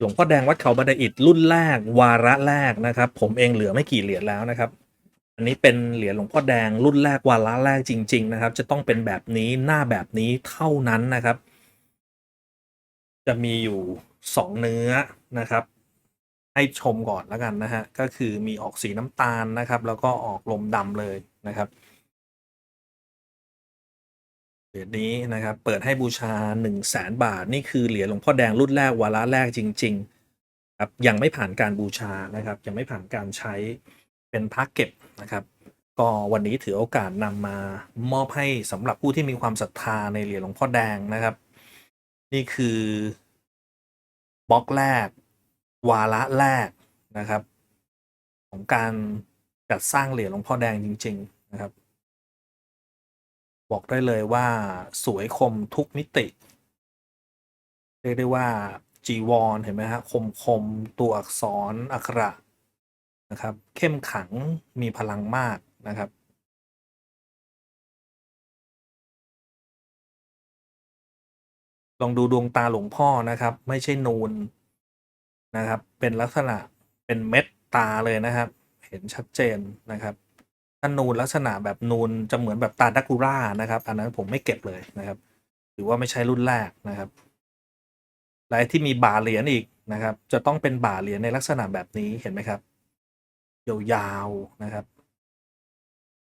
หลวงพ่อแดงวัดเขาบันไดอิฐรุ่นแรกวาระแรกนะครับ ผมเองเหลือไม่กี่เหรียญแล้วนะครับ อันนี้เป็นเหรียญหลวงพ่อแดงรุ่นแรกวาระแรกจริง ๆ นะครับ จะต้องเป็นแบบนี้หน้าแบบนี้เท่านั้นนะครับ จะมีอยู่สองเนื้อนะครับ ให้ชมก่อนแล้วกันนะฮะก็คือมีออกสีน้ำตาลนะครับ แล้วก็ออกลมดำเลยนะครับ เหรียญนี้นะครับเปิดให้บูชา 1 0 0 0 0แสนบาท นี่คือเหรียญหลวงพ่อแดงรุ่นแรกวาระแรกจริงๆครับยังไม่ผ่านการบูชานะครับ ยังไม่ผ่านการใช้เป็นพระเก็บนะครับ ก็วันนี้ถือโอกาสนำมามอบให้สำหรับผู้ที่มีความศรัทธาในเหรียญหลวงพ่อแดงนะครับ นี่คือบล็อกแรก วาระแรกนะครับ ของการจัดสร้างเหรียญหลวงพ่อแดงจริง ๆ นะครับ บอกได้เลยว่าสวยคมทุกมิติ เรียกได้ว่าจีวรเห็นไหมฮะคมคมตัวอักษรอักขระนะครับ เข้มขังมีพลังมากนะครับ ลองดูดวงตาหลวงพ่อนะครับ ไม่ใช่นูนนะครับ เป็นลักษณะเป็นเม็ดตาเลยนะครับ เห็นชัดเจนนะครับ ถ้านูนลักษณะแบบนูนจะเหมือนแบบตาดักูร่านะครับ อันนั้นผมไม่เก็บเลยนะครับถือว่าไม่ใช่รุ่นแรกนะครับและไอ้ที่มีบ่าเหรียญอีกนะครับ จะต้องเป็นบ่าเหรียญในลักษณะแบบนี้เห็นไหมครับยาวๆนะครับ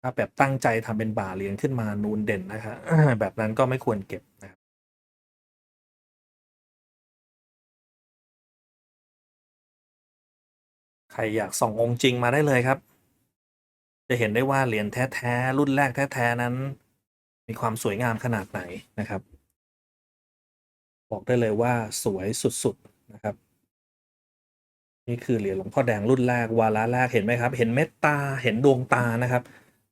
ถ้าแบบตั้งใจทำเป็นบ่าเหรียญขึ้นมานูนเด่นนะครับแบบนั้นก็ไม่ควรเก็บนะครับใครอยากส่ององค์จริงมาได้เลยครับ จะเห็นได้ว่าเหรียญแท้ๆรุ่นแรกแท้ๆนั้น มีความสวยงามขนาดไหนนะครับ บอกได้เลยว่าสวยสุดๆนะครับ นี่คือเหรียญหลวงพ่อแดงรุ่นแรกวาระแรกเห็นไหมครับ เห็นเม็ดตาเห็นดวงตานะครับ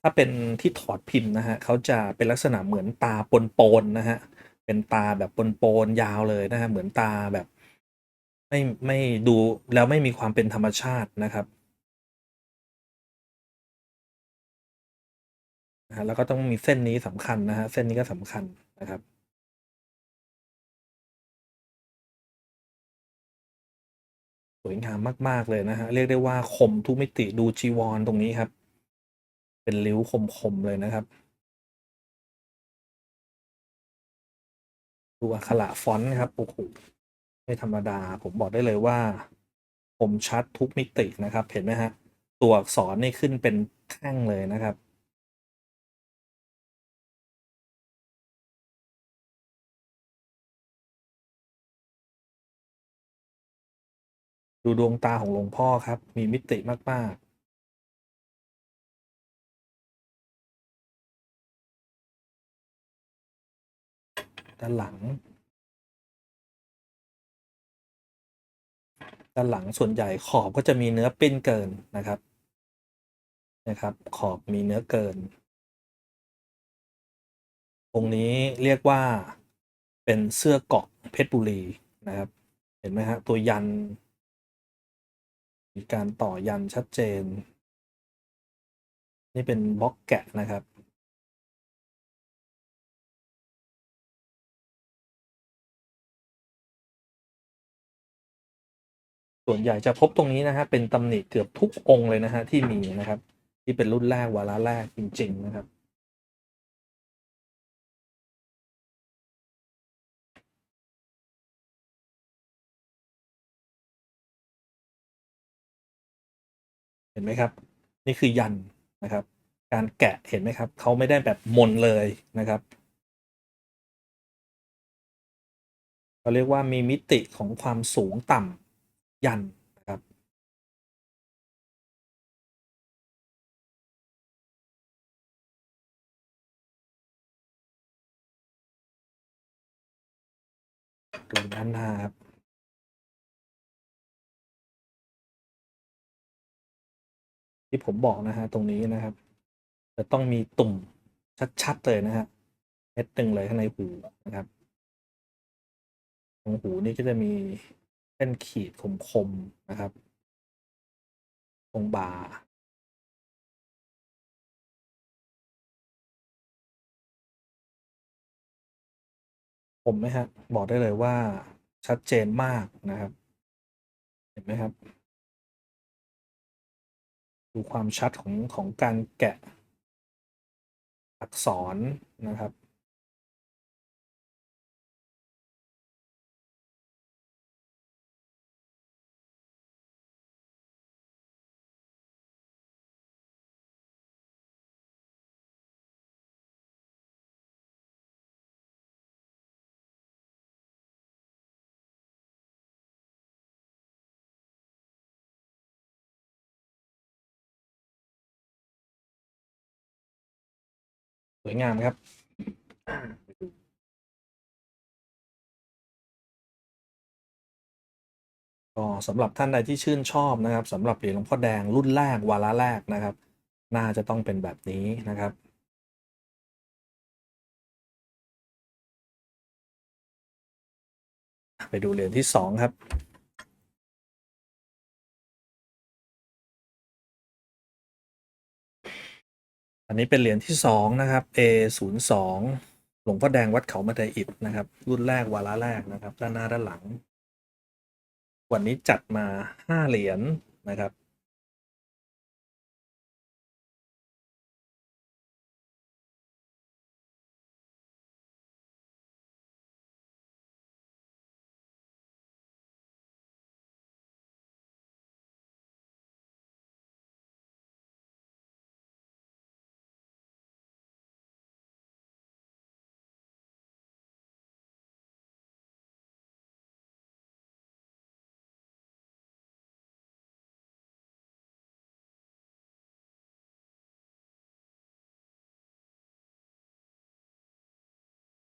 ถ้าเป็นที่ถอดพิมพ์นะฮะเขาจะเป็นลักษณะเหมือนตาปนๆนะฮะเป็นตาแบบปนๆยาวเลยนะฮะเหมือนตาแบบ ไม่ไม่ดูแล้วไม่มีความเป็นธรรมชาตินะครับ นะฮะแล้วก็ต้องมีเส้นนี้สำคัญนะฮะเส้นนี้ก็สำคัญนะครับสวยงามมาก ๆ เลยนะฮะ เรียกได้ว่าคมทุกมิติดูจีวรตรงนี้ครับ เป็นริ้วคม ๆ เลยนะครับดูอักขระฟอนต์ครับโอ้โหไม่ธรรมดา ผมบอกได้เลยว่าคมชัดทุกมิตินะครับ เห็นไหมฮะ ตัวอักษรนี่ขึ้นเป็นแท่งเลยนะครับ ดูดวงตาของหลวงพ่อครับ มีมิติมาก ๆด้านหลัง ด้านหลังส่วนใหญ่ขอบก็จะมีเนื้อปิ้นเกินนะครับ นะครับ ขอบมีเนื้อเกิน ตรงนี้เรียกว่าเป็นเสื้อเกาะเพชรบุรีนะครับ เห็นไหมฮะตัวยัน มีการต่อยันชัดเจน นี่เป็นบล็อกแกะนะครับ ส่วนใหญ่จะพบตรงนี้นะฮะเป็นตำหนิเกือบทุกองค์เลยนะฮะที่มีนะครับ ที่เป็นรุ่นแรกวาระแรกจริง ๆ นะครับ นไหมครับ นี่คือยันนะครับ การแกะเห็นไหมครับเขาไม่ได้แบบมนเลยนะครับเขาเรียกว่ามีมิติของความสูงต่ำยันนะครับดูด้านหน้าครับ ที่ผมบอกนะฮะตรงนี้นะครับ จะต้องมีตุ่มชัดๆเลยนะฮะเม็ดหนึ่งเลยข้างในหูนะครับตรงหูนี่ก็จะมีเส้นขีดคมๆนะครับ ตรงบ่าผมไหมฮะบอกได้เลยว่าชัดเจนมากนะครับ เห็นไหมครับ ดูความชัดของของการแกะอักษรนะครับ สวยงามครับก็สำหรับท่านใดที่ชื่นชอบนะครับสำหรับเหรียญหลวงพ่อแดงรุ่นแรกวาระแรกนะครับ น่าจะต้องเป็นแบบนี้นะครับไปดูเหรียญที่สองครับ อันนี้เป็นเหรียญที่สองนะครับ A02 หลวงพ่อแดงวัดเขามาไดอิดนะครับ รุ่นแรกวาระแรกนะครับ ด้านหน้าด้านหลัง วันนี้จัดมาห้าเหรียญนะครับ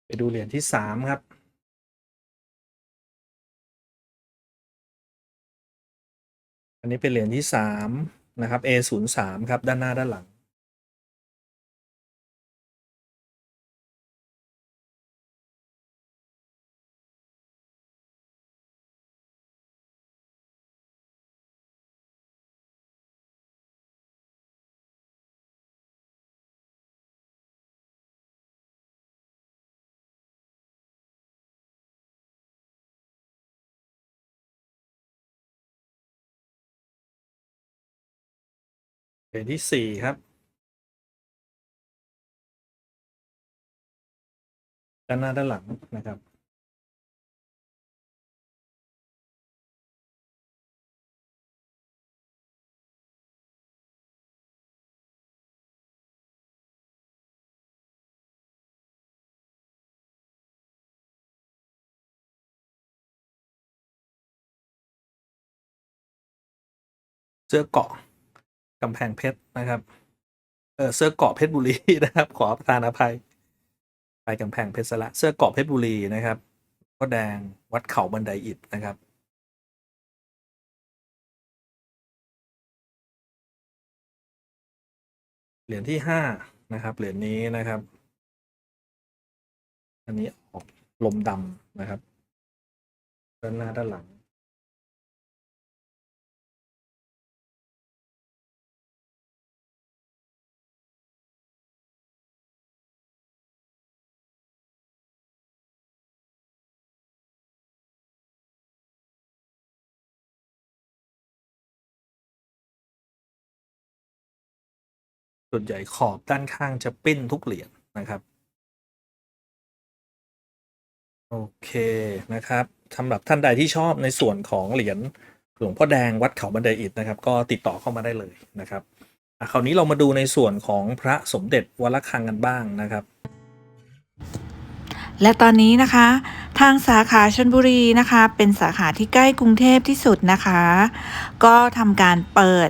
ไปดูเหรียญที่สามครับ อันนี้เป็นเหรียญที่สามนะครับ A ศูนย์สามครับ ด้านหน้าด้านหลัง เหรียญที่สี่ครับ ด้านหน้าด้านหลังนะครับ เสื้อเกาะ กำแพงเพชรนะครับ เออเสื้อเกาะเพชรบุรีนะครับ ขอประทานอภัย ไปกำแพงเพชรละ เสื้อเกาะเพชรบุรีนะครับก็แดงวัดเขาบันไดอิฐนะครับเหรียญที่ห้านะครับ เหรียญนี้นะครับ อันนี้ออกลมดำนะครับ ด้านหน้าด้านหลัง ส่วนใหญ่ขอบด้านข้างจะปิ้นทุกเหรียญนะครับ โอเคนะครับสำหรับท่านใดที่ชอบในส่วนของเหรียญหลวงพ่อแดงวัดเขาบันไดอิฐนะครับ ก็ติดต่อเข้ามาได้เลยนะครับอะคราวนี้เรามาดูในส่วนของพระสมเด็จวัดระฆังกันบ้างนะครับ และตอนนี้นะคะ ทางสาขาชนบุรีนะคะ เป็นสาขาที่ใกล้กรุงเทพที่สุดนะคะ ก็ทำการเปิด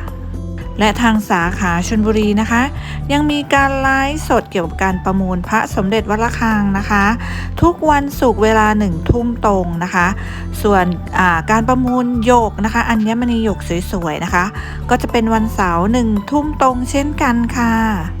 และทางสาขาชนบุรีนะคะ ยังมีการไลฟ์สดเกี่ยวกับการประมูลพระสมเด็จวัดระฆังนะคะ ทุกวันศุกร์เวลาหนึ่งทุ่มตรงนะคะ ส่วนาการประมูลโยกนะคะ อัญมณีโยกสวยๆนะคะ ก็จะเป็นวันเสาร์หนึ่งทุ่มตรงเช่นกันค่ะ